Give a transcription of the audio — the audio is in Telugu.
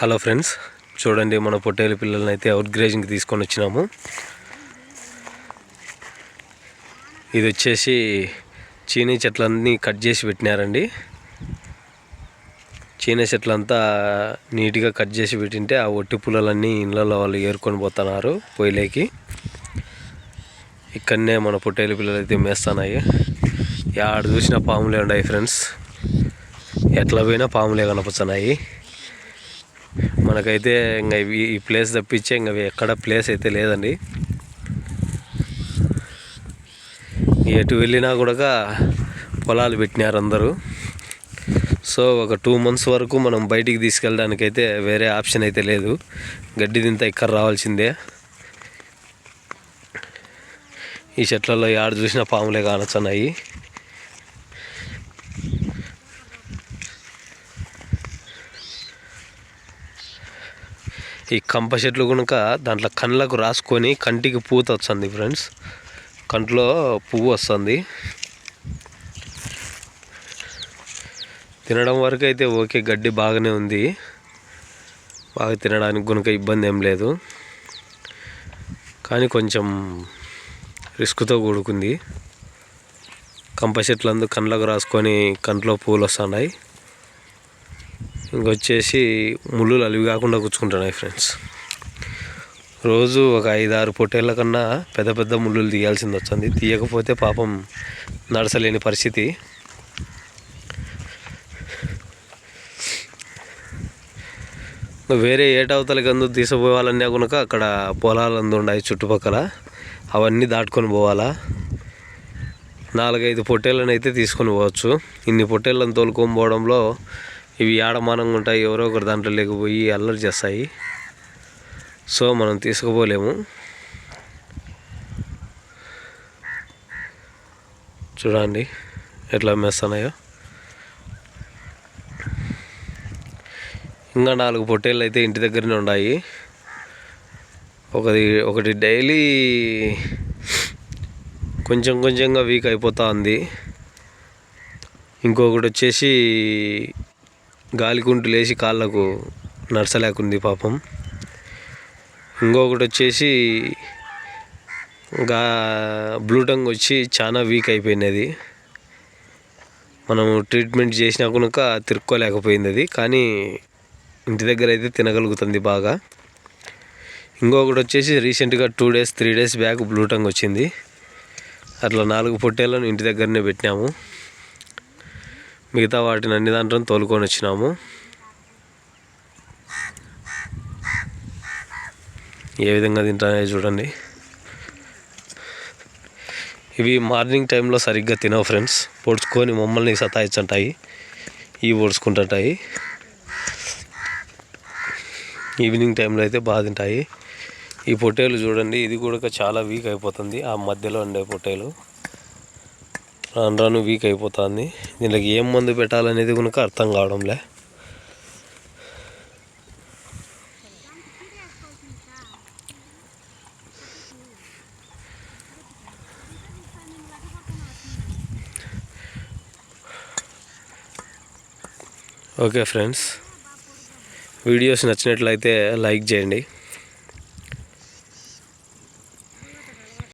హలో ఫ్రెండ్స్ చూడండి మన పొట్టేలు పిల్లల్ని అయితే అవుట్ గ్రేజింగ్కి తీసుకొని వచ్చినాము. ఇది వచ్చేసి చీనీ చెట్లన్నీ కట్ చేసి పెట్టినారండి. చీనీ చెట్లంతా నీట్గా కట్ చేసి పెట్టింటే ఆ ఒట్టి పుల్లలన్నీ ఇళ్ళలో వాళ్ళు ఏరుకొని పోతున్నారు పొయ్యిలోకి. ఇక్కడనే మన పొట్టేలు పిల్లలు అయితే మేస్తున్నాయి ఆడ చూసిన పాములే ఉన్నాయి ఫ్రెండ్స్. ఎట్లా పోయినా పాములే కనపడుతున్నాయి. మనకైతే ఇంకా ఈ ప్లేస్ తప్పించే ఇంకా ఎక్కడ ప్లేస్ అయితే లేదండి. ఎటు వెళ్ళినా కూడా పొలాలు పెట్టినారు అందరూ. సో ఒక టూ మంత్స్ వరకు మనం బయటికి తీసుకెళ్ళడానికి అయితే వేరే ఆప్షన్ అయితే లేదు. గడ్డి దింత ఇక్కడ రావాల్సిందే. ఈ చెట్లలో ఆడ చూసిన పాములే కానొచ్చున్నాయి. ఈ కంప చెట్లు కనుక దాంట్లో కళ్ళకు రాసుకొని కంటికి పూత వస్తుంది ఫ్రెండ్స్. కంట్లో పువ్వు వస్తుంది. తినడం వరకు అయితే ఓకే గడ్డి బాగానే ఉంది. బాగా తినడానికి కనుక ఇబ్బంది ఏం లేదు. కానీ కొంచెం రిస్క్తో కూడుకుంది. కంప చెట్లు అందు కండ్లకు రాసుకొని కంట్లో పూలు వస్తున్నాయి. ఇంకొచ్చేసి ముళ్ళు అలివి కాకుండా కూర్చుకుంటున్నాయి ఫ్రెండ్స్ రోజు ఒక ఐదు ఆరు పొట్టేళ్ళ కన్నా పెద్ద పెద్ద ముళ్ళు తీయాల్సింది వచ్చింది తీయకపోతే పాపం నడసలేని పరిస్థితి. వేరే ఏటవతలకి కందు తీసిపోవాలన్నా కనుక అక్కడ పొలాలు అందు ఉన్నాయి చుట్టుపక్కల. అవన్నీ దాటుకొని పోవాలా? నాలుగైదు పొట్టేళ్ళనైతే అయితే తీసుకొని పోవచ్చు. ఇన్ని పొట్టేళ్ళను తోలుకొని పోవడంలో ఇవి ఆడమానంగా ఉంటాయి ఎవరో ఒకరు దాంట్లో లేకపోయి అల్లరి చేస్తాయి. సో మనం తీసుకుపోలేము. చూడండి ఎట్లా మెస్తున్నాయో ఇంకా నాలుగు పొట్టేళ్ళు అయితే ఇంటి దగ్గరనే ఉన్నాయి ఒకటి ఒకటి డైలీ కొంచెం కొంచెంగా వీక్ అయిపోతూ ఉంది. ఇంకొకటి వచ్చేసి గాలికుంటు లేచి కాళ్ళకు నడచలేకుంది పాపం. ఇంకొకటి వచ్చేసి గా బ్లూటంగ్ వచ్చి చాలా వీక్ అయిపోయినది. మనము ట్రీట్మెంట్ చేసినా కనుక తిరుక్కోలేకపోయింది అది కానీ ఇంటి దగ్గర అయితే తినగలుగుతుంది బాగా. ఇంకొకటి వచ్చేసి రీసెంట్గా two days three days back bluetongue వచ్చింది. అట్లా నాలుగు పొట్టేళ్ళను ఇంటి దగ్గరనే పెట్టినాము. మిగతా వాటిని అన్ని దాంట్లో తోలుకొని వచ్చినాము. ఏ విధంగా తింటానే చూడండి. ఇవి మార్నింగ్ టైంలో సరిగ్గా తినవు ఫ్రెండ్స్. పొడుచుకొని మమ్మల్ని సతాయించుంటాయి. ఇవి పొడుచుకుంటుంటాయి. ఈవినింగ్ టైంలో అయితే బాగా తింటాయి. ఈ పొట్టేలు చూడండి ఇది కూడా చాలా వీక్ అయిపోతుంది. ఆ మధ్యలో ఉండే పొట్టేలు. రాను రాను వీక్ అయిపోతుంది. దీనికి ఏం మందు పెట్టాలనేది కనుక అర్థం కావడంలే. ఓకే ఫ్రెండ్స్ వీడియోస్ నచ్చినట్లయితే లైక్ చేయండి.